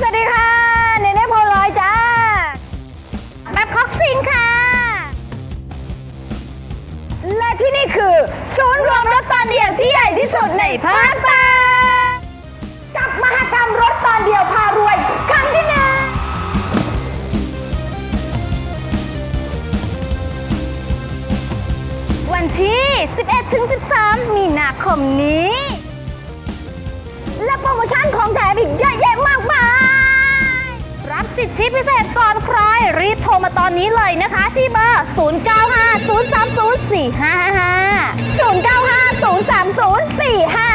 สวัสดีค่ะ เนเน่โพลอยจ้าแป๊บคอกซินค่ะ และที่นี่คือ ศูนย์รวมรถตอนเดียวที่ใหญ่ที่สุดในภาคใต้กับมหกรรมรถตอนเดียวพารวย ครั้งที่หนึ่งวันที่ 11-13 มีนาคมนี้ อนนี้เลยนะคะที่เบอร์ 0950304555 0950304555